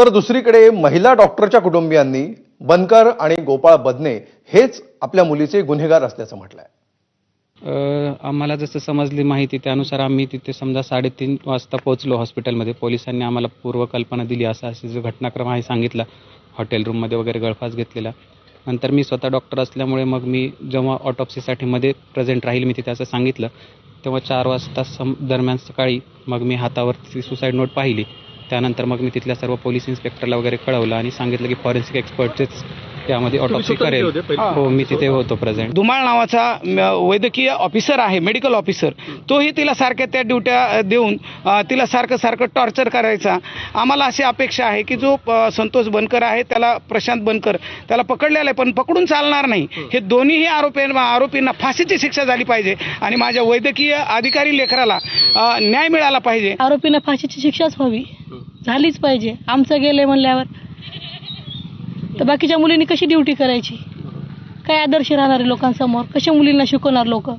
तर दुसरीकडे महिला डॉक्टरच्या कुटुंबियांनी बनकर आणि गोपाळ बदने हेच आपल्या मुलीचे गुन्हेगार असल्याचं म्हटलंय. आम्हाला जसं समजली माहिती त्यानुसार आम्ही तिथे समजा साडेतीन वाजता पोहोचलो हॉस्पिटलमध्ये. पोलिसांनी आम्हाला पूर्वकल्पना दिली असा असे जो घटनाक्रम आहे सांगितला हॉटेल रूममध्ये वगैरे गळफास घेतलेला. नंतर मी स्वतः डॉक्टर असल्यामुळे मग मी जेव्हा ऑटोप्सीसाठी मध्ये प्रेझेंट राहील मी तिथे असं सांगितलं. तेव्हा चार वाजता सम दरम्यान सकाळी मग मी हातावरती सुसाईड नोट पाहिली. त्यानंतर मग मी तिथल्या सर्व पोलीस इन्स्पेक्टरला वगैरे कळवलं आणि सांगितलं की फॉरेन्सिक एक्सपर्टचेच त्यामध्ये ऑटोप्सी करेल. हो मी तिथे होतो प्रेझेंट धुमाळ नावाचा वैद्यकीय ऑफिसर आहे मेडिकल ऑफिसर तोही तिला सारख्या त्या ड्युट्या देऊन तिला सारखं सारखं टॉर्चर करायचा. आम्हाला अशी अपेक्षा आहे की जो संतोष बनकर आहे त्याला प्रशांत बनकर त्याला पकडलेला आहे पण पकडून चालणार नाही. हे. दोन्हीही आरोपी आरोपींना फाशीची शिक्षा झाली पाहिजे आणि माझ्या वैद्यकीय अधिकारी लेकराला अ, न्याय मिळाला पाहिजे. आरोपींना फाशीची शिक्षाच व्हावी. झालीच पाहिजे. आमचं गेले म्हणल्यावर. तर बाकीच्या मुलींनी कशी ड्युटी करायची? काय आदर्श राहणार आहे लोकांसमोर? कशा मुलींना शिकवणार लोक?